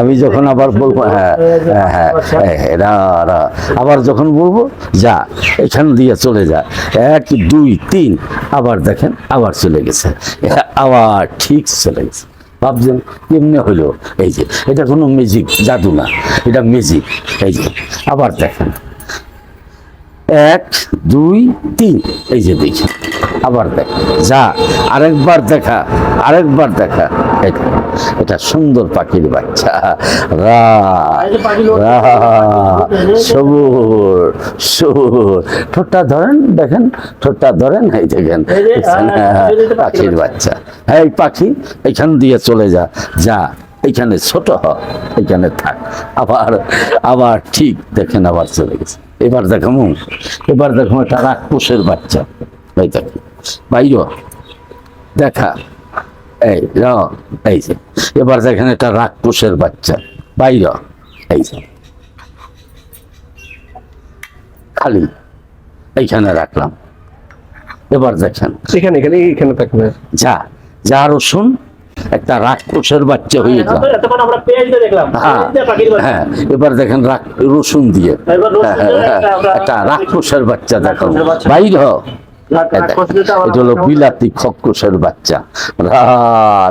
আমি যখন আবার বলব হ্যাঁ হ্যাঁ হ্যাঁ হ্যাঁ, রা আবার যখন বলব যা এখান দিয়ে চলে যা। এক দুই তিন আবার দেখেন আবার চলে গেছে। আবার ঠিক চলে গেছে। ভাবছেন কেমনে হলো এই যে এটা কোনো ম্যাজিক জাদু না। এটা ম্যাজিক এই যে আবার দেখেন। এক দুই তিন এই যে দেখি আবার দেখ যা আরেকবার দেখা আরেকবার দেখা। এটা সুন্দর পাখির বাচ্চা। রা সবুর সবুর। ঠোঁটটা ধরেন দেখেন ঠোঁটটা ধরেন এই দেখেন হ্যাঁ, পাখির পাখির বাচ্চা। হ্যাঁ এই পাখি এখান দিয়ে চলে যা যা এখানে ছোট হ এখানে থাক। আবার আবার ঠিক দেখেন আবার চলে গেছে। এবার দেখো এবার দেখো একটা রাক্ষসের বাচ্চা। এই দেখো বাইর দেখা। এই এই যে। এবার দেখেন একটা রাক্ষসের বাচ্চা। বাইর এই যে। খালি এইখানে রাখলাম। এবার দেখেন। এখানে এখানে এখানে থাকবে। যা যা রসুন একটা রাক্ষসের বাচ্চা হয়ে যা। এতক্ষণ আমরা পেঁয়াজ দিয়ে দেখলাম। হ্যাঁ বাচ্চা। হ্যাঁ এবার দেখেন রসুন দিয়ে। হ্যাঁ, হ্যাঁ, একটা রাক্ষসের বাচ্চা দেখো রাক্ষসের বাচ্চা। বাইর এটা হলো বিলাতি খক্কসের বাচ্চা। রা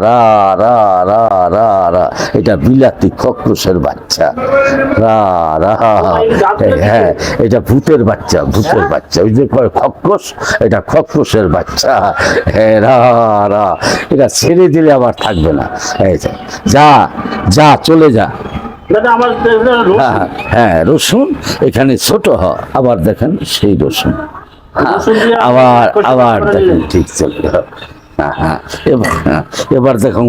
রা রা রা রা রা। এটা বিলাতি খক্কসের বাচ্চা। রা রা। হ্যাঁ এটা ভূতের বাচ্চা ভূতের হ্যাঁ? বাচ্চা। ওই যে খক্কস এটা খক্কসের বাচ্চা। হ্যাঁ রা রা। এটা ছেড়ে দিলে আবার থাকবে না। যা যা চলে যা। হ্যাঁ হ্যাঁ রসুন এখানে ছোট হ আবার দেখেন সেই রসুন। আবার আবার দেখেন ঠিক চলবে হ্যাঁ হ্যাঁ এবার হ্যাঁ, এবার দেখুন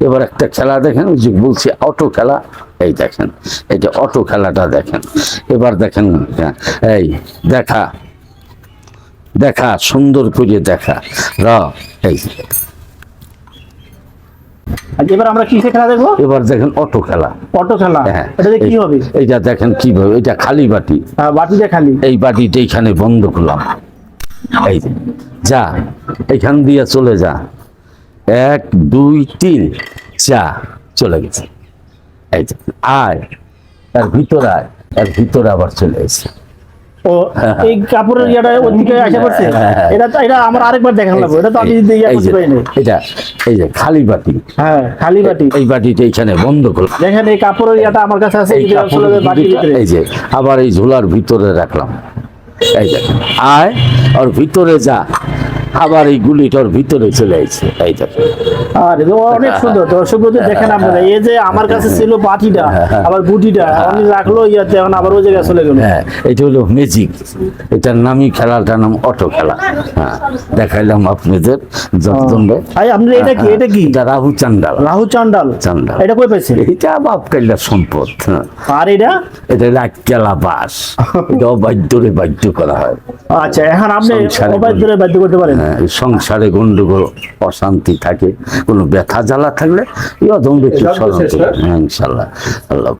এবার একটা খেলা দেখেন যে বলছি অটো খেলা এই দেখেন এই যে অটো খেলাটা দেখেন। এবার দেখেন হ্যাঁ, এই দেখা দেখা সুন্দর করে দেখা। র এই এবার আমরা কিসে খেলা দেখব? এবার দেখেন অটো খেলা। অটো খেলা। হ্যাঁ। কি হবে? এইটা দেখেন কীভাবে এটা খালি বাটি। বাটিতে খালি। এই বাটিটা এইখানে বন্ধ করলাম। এই যা এখান দিয়ে চলে যা। এক দুই তিন যা চলে গেছে। এই আয়। এর ভিতরে আয়। এর ভিতরে আবার চলে এসে। ও এই কাপড়ের ইয়াটা ওদিকে আসে হ্যাঁ, হ্যাঁ। এটা এটা আমার আরেকবার দেখান লাগবে এটা তো আমি ইয়ে করতে যে, পারি না এটা এই যে খালি বাটি। হ্যাঁ খালি বাটি। এই বাটিটা এইখানে বন্ধ করলাম। দেখেন এই কাপড়ের ইয়াটা আমার কাছে আছে এই কাপড়ের বাটির ভিতরে। এই যে আবার এই ঝোলার ভিতরে রাখলাম। এই যে আয় আর ভিতরে যা। আবার এই গুলিটার ভিতরে চলে আসছে এই দেখেন। আর অনেক সুন্দর। দর্শক বন্ধু দেখেন আপনারা এই যে আমার কাছে ছিল বাটিটা আবার গুটিটা আমি রাখল ইয়াতে এখন আবার ওই জায়গায় চলে গেল। হ্যাঁ এটা হলো ম্যাজিক। এটার নামই খেলাটার নাম অটো খেলা। হ্যাঁ দেখাইলাম আপনাদের যতজন ভাই আপনি এটা কি? এটা কি? এটা রাহু চান্ডাল। রাহু চান্ডাল। চান্ডাল। এটা কই পাইছে? এটা বাপ কাইলার সম্পদ। হ্যাঁ। আর এটা? এটা লাকেলা বাস। এটা অবাধ্যরে বাধ্য করা হয়। আচ্ছা এখন আপনি ধরে বাধ্য করতে পারেন। সংসারে গন্ডগোল অশান্তি থাকে কোনো ব্যথা জ্বালা থাকলে এই অধম ব্যক্তি স্মরণ করবে। হ্যাঁ ইনশাল্লাহ আল্লাহ